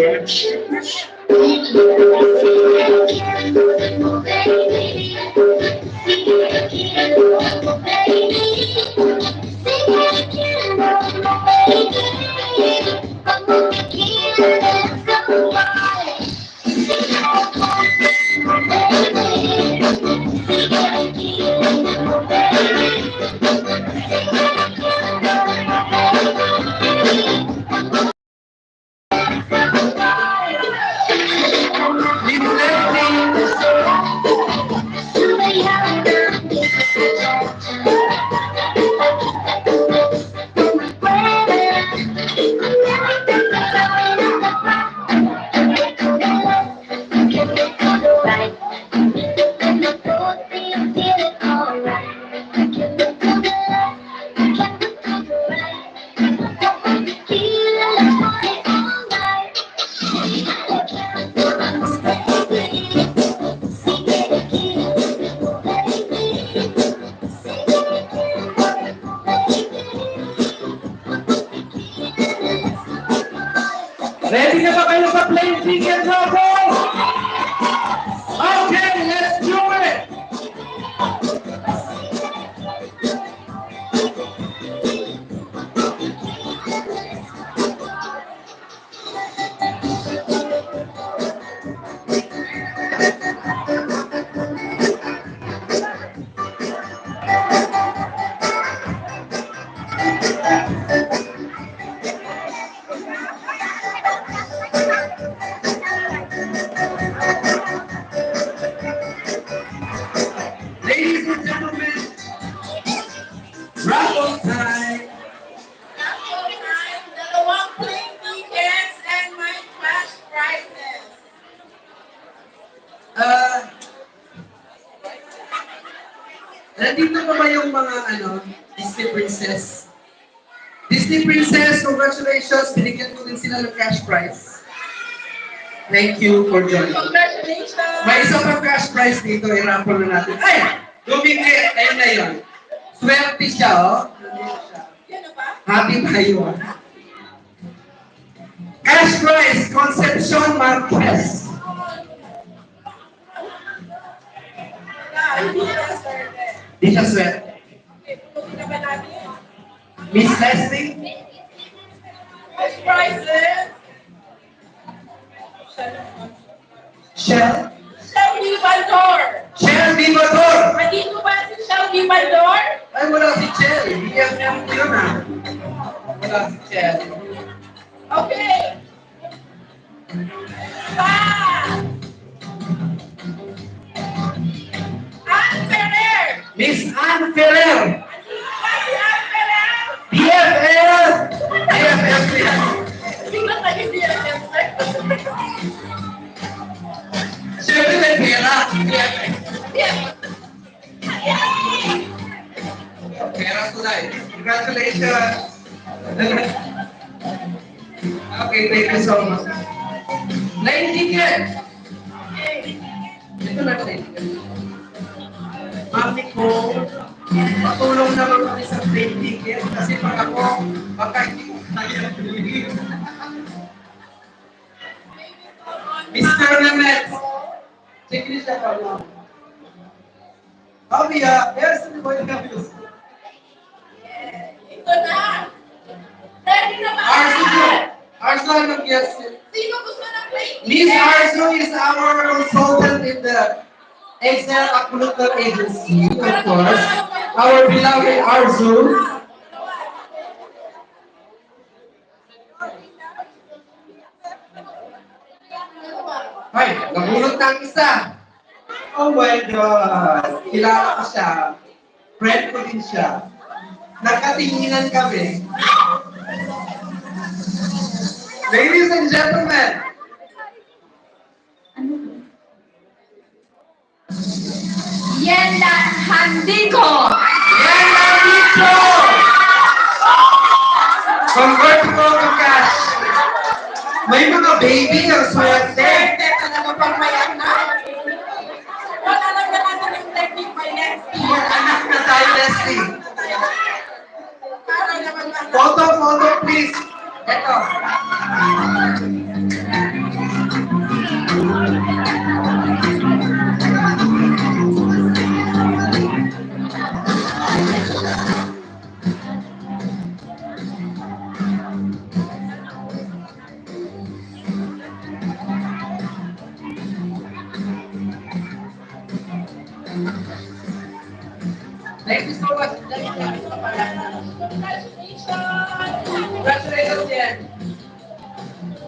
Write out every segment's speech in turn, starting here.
Thank you. Disney Princess? Disney Princess, congratulations! Binigyan ko din sila ng cash prize. Thank you for joining. Congratulations! May isa pang cash prize dito, i-raffle na natin. Ay! Lumikit! Ayun na yun. Swerte siya, oh. Yan na ba? Happy tayo, ah. Cash prize, Concepcion Marquez. Started. Di siya swerte. Leslie? Cash prizes! Shell? Shell Vivaldor! Shell Vivador! Andito ba si Shell Vivaldor? Ay, wala si Shell. BFM ko yun, ah. Wala si Shell. Okay! Pa! Ann Ferrer! Miss Ann Ferrer! Siyempre may pera. BFF. Pera tulay. Congratulations! okay, thank you so much. Nine ticket! Ito na plane ticket. Mami ko, patulong naman kami sa plane ticket kasi pag ako, baka hindi ko kaya. Mr. Mehmet, check this out now. Abi ya, there's the boy Gabius. Ito na! Ready na ba? Arzu, Arzu ang yes. Sino gusto ng Miss ticket? Arzu is our consultant in the Excel Aquaculture Agency, of course. Our beloved Arzu. Ay, nabulot ng isa. Oh my God. Kilala ko siya. Friend ko din siya. Nakatinginan kami. Ladies and gentlemen, Yan na handi ko! Convertible to cash. May mga baby ang swerte. Swerte talaga pang mayan na. Congratulations, Jen.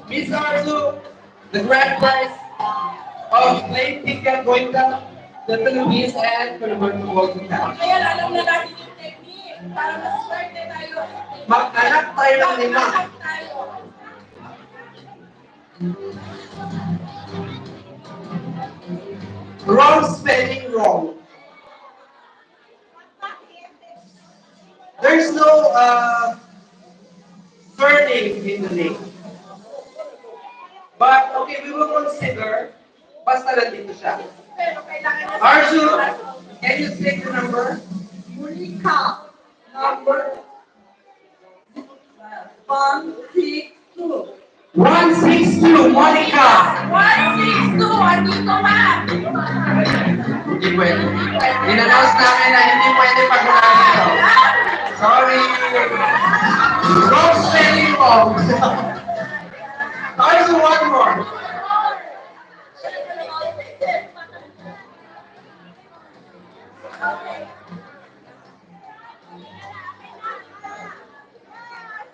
Miss Arzu, the grand prize of plane ticket going to the Philippines and World World Cup. Kaya alam na natin yung technique para mas-start na tayo. Mag-anak tayo ng lima. Mag-anak tayo. Wrong spelling wrong. There's no uh, surname in the name. But okay, we will consider basta nandito siya. Pero kailangan na Arju, can you take the number? Monica. Number one, six, two. 162, Monica. One, six, two. Andito ma'am. Hindi pwede. In-announce namin na hindi pwede pag Sorry. Don't say it I That is one more.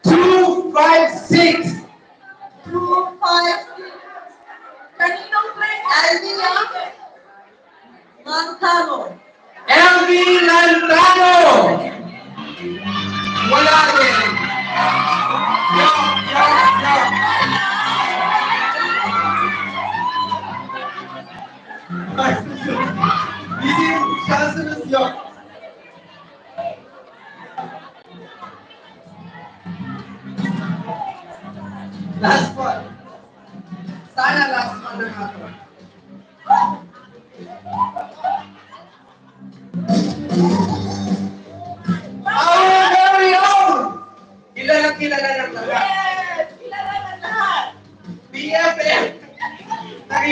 Two, five, six. Two, five, six. Can you know play Alvia Montano. Elvie Montano. Wala rin. Yo, yo, yo. Bak, bizim şansımız yok. Last one. Sana last one na nga.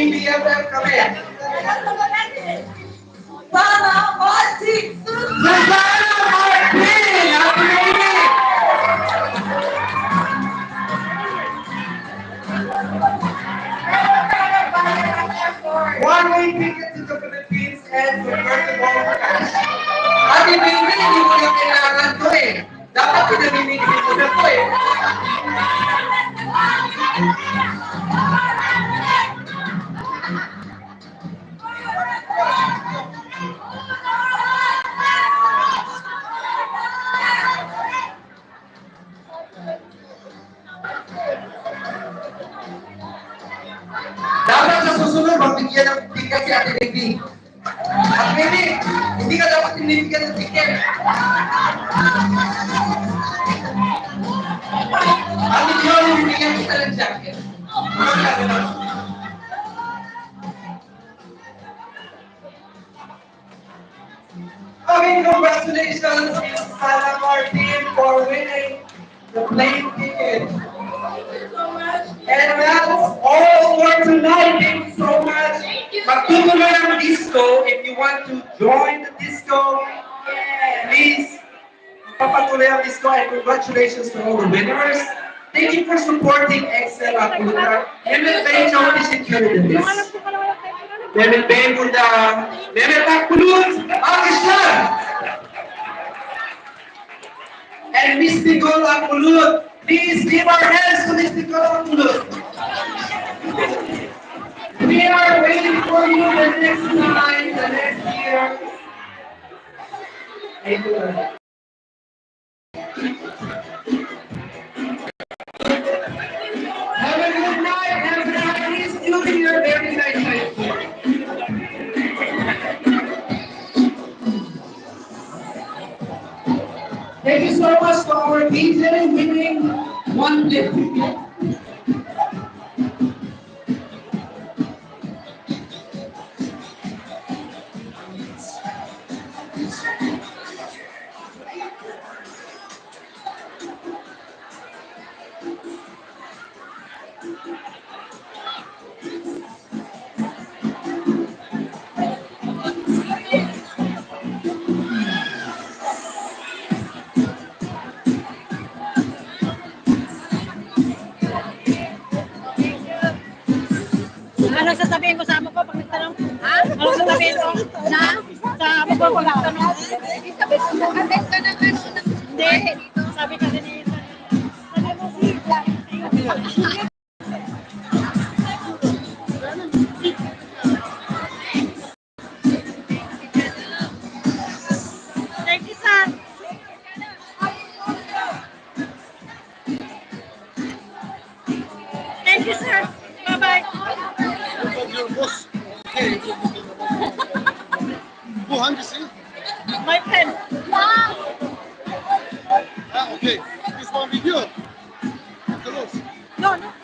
King, be a it? Susunod, magbigyan ng ticket si Ate Baby. Ate Baby, hindi ka dapat tinibigyan ng ticket. Ate Joy, bibigyan kita ng jacket. Okay, congratulations, Miss Sara Martin, for winning the plane ticket. And that's all for tonight. Thank you so much. Magtutuloy ang disco. If you want to join the disco, please, papatuloy ang disco and congratulations to all the winners. Thank you for supporting Excel Apunta. MFA Charity Security List. MFA Munda. MFA Kulun. Pakistan. And Miss Nicole Apulut. Please give our hands to Mr. Kalangulu. We are waiting for you the next time, the next year. Amen. Thank you so much for our vision. Olha o texto. Sasabihin ko sa amo ko pag nagtanong? Ha? Ano sasabihin ko? Na? Sa amo ko Iba ko lang. Sabi ko, ng ano, ng Hindi. Okay, this one with. Close. No, no.